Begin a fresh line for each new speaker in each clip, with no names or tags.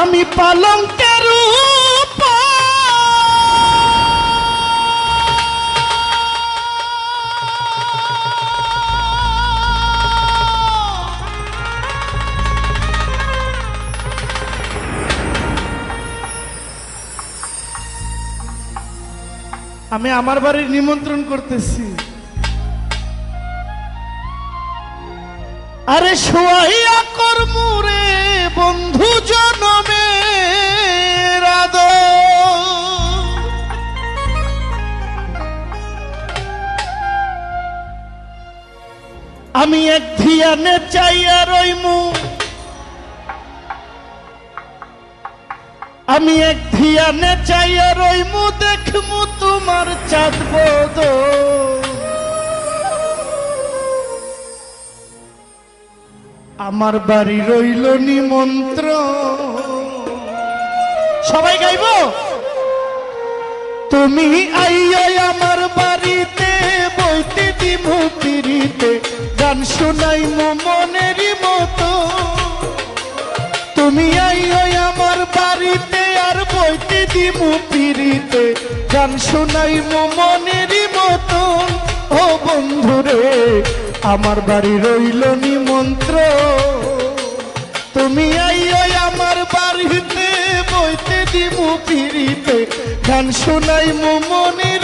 আমি পালঙ্কের উপর আমি আমার বাড়ির নিমন্ত্রণ করতেছি। আরে শোয়াইয়া কর্মুরে বন্ধু জনমে আমি এক ধিয়ানে চাইয়া রইমু। আমি এক ধিয়ানে চাইয়া রইমু, দেখমু তোমার চাঁদ বদল। আমার বাড়ি রইল নিমন্ত্র সবাই গাইব? তুমি আইয় আমার বাড়িতে বইতে দিমু পিড়িতে গান শোনাই মনেরই মতো। তুমি আইয় আমার বাড়িতে আর বইতে দিমু পিড়িতে গান শোনাই মনেরই মতো। ও বন্ধুরে, আমার বাড়ি রইল নিমন্ত্র। তুমি আইয় আমার বাড়িতে বইতে দিমু পিড়িতে গান শোনাই ও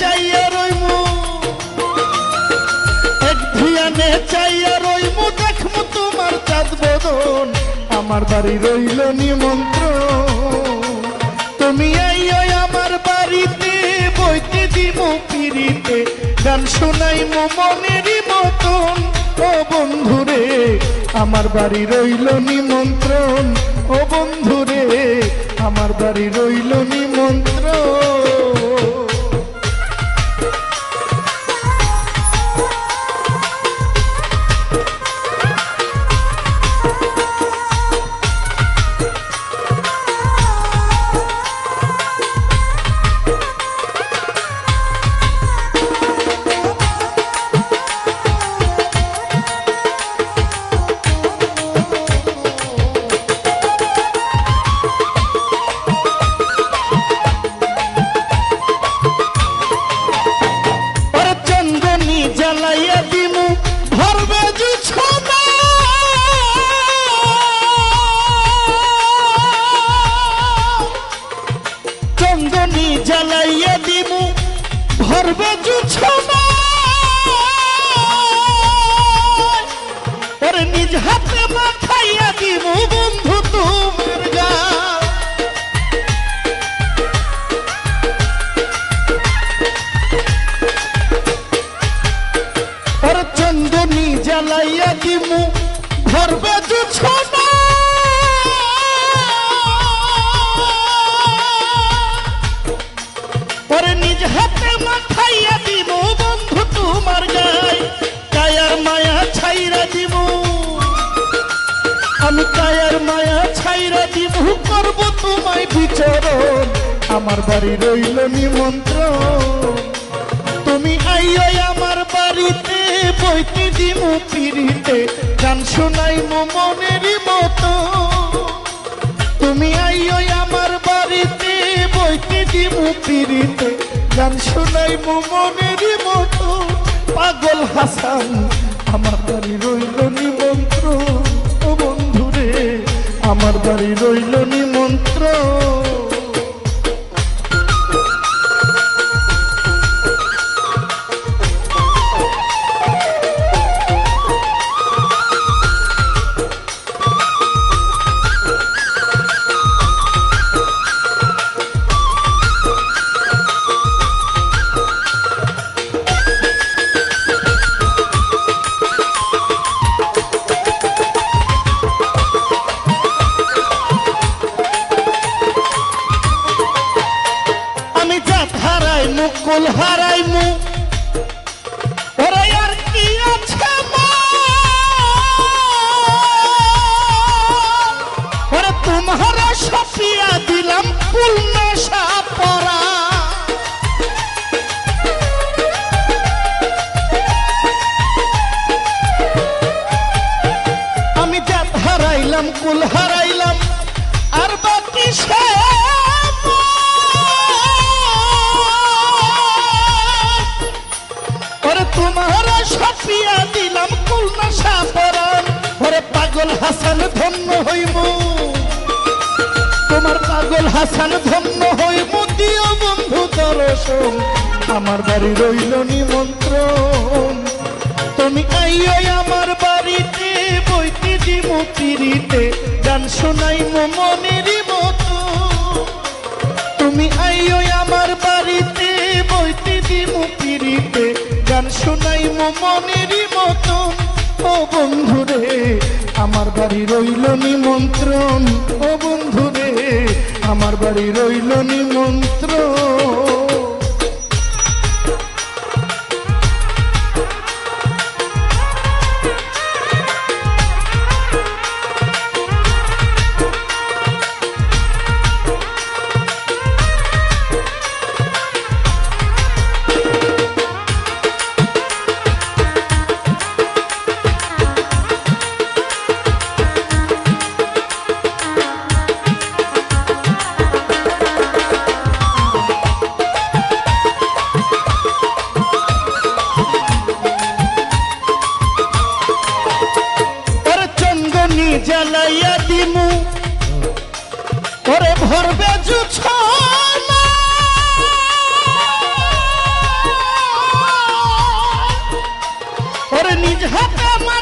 চাইয়া রইমু। এক ধিয়ানে চাইয়া রইমু, দেখমু তোমার চাঁদ আমার বাড়ি রইল নিমন্ত্রণ। তুমি আইয় আমার বাড়িতে বইতে দিব পিড়িতে। গান শোনাই মনেরই মতন। ও বন্ধুরে, আমার বাড়ি রইল নিমন্ত্রণ। ও বন্ধুরে, আমার বাড়ি রইল নিমন্ত্রণ। চন্দনী জ্বালাইয়া দিমু ভরবে জুছনা ওরে নিজ হাতে মাথাইয়া দিমু বন্ধু তোমার আমার বাড়ি রইল নিমন্ত্রণ। তুমি আইয় আমার বাড়িতে, বইতে দিমু পিড়িতে, গান শোনাই মনেরই মতো। তুমি আইও আমার বাড়িতে, বইতে দিমু পিড়িতে, গান শোনাই মনেরই মতো। পাগল হাসান, আমার বাড়ি রইল নিমন্ত্র ও বন্ধুরে, আমার বাড়ি রইল নিমন্ত্র মুকুল হারাই মু হাসান ধন্য হইব দিও বন্ধু দর্শন। আমার বাড়ি রইল নিমন্ত্রণ। তুমি আইও আমার বাড়িতে বইতে দিমু পিড়িতে। গান শোনাই মনেরই মতো। তুমি আইও আমার বাড়িতে বইতে দিমু পিড়িতে। গান শোনাই মনেরই মতো। ও বন্ধুরে, আমার বাড়ি রইল নিমন্ত্রণ। ও বন্ধুরে আমার বাড়ি রইল নিমন্ত্রণ।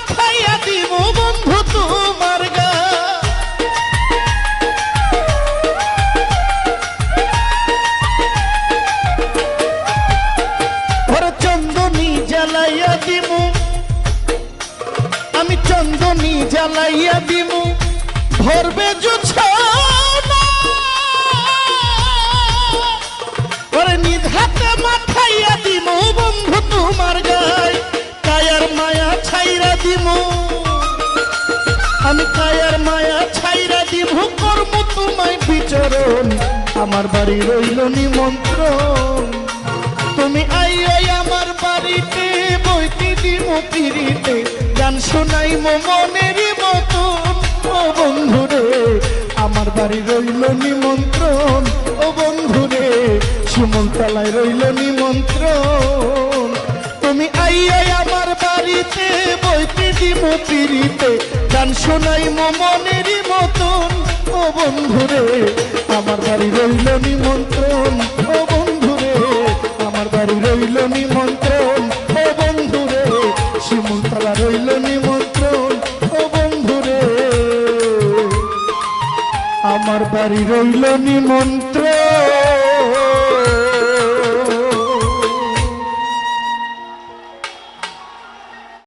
হাতে মাথাইয়া কর্ম তোমায় বিচরণ, আমার বাড়ি রইল নিমন্ত্রণ। তুমি আইও আমার বাড়িতে বইতে দিমু পিড়িতে গান শোনাই মনেরই মতন। ও বন্ধুরে আমার বাড়ি রইল নিমন্ত্রণ। ও বন্ধুরে সুমনতলায় রইল নিমন্ত্রণ। তুমি আইও আমার বাড়িতে বইতে পিড়িতে গান শোনাই মতন ও বন্ধুরে, আমার বাড়ি রইল নিমন্ত্রণ। ও বন্ধুরে, আমার বাড়ি রইল নিমন্ত্রণ। ও বন্ধুরে, শিমুলতলা রইল নিমন্ত্রণ। ও বন্ধুরে, আমার বাড়ি রইল নিমন্ত্রণ।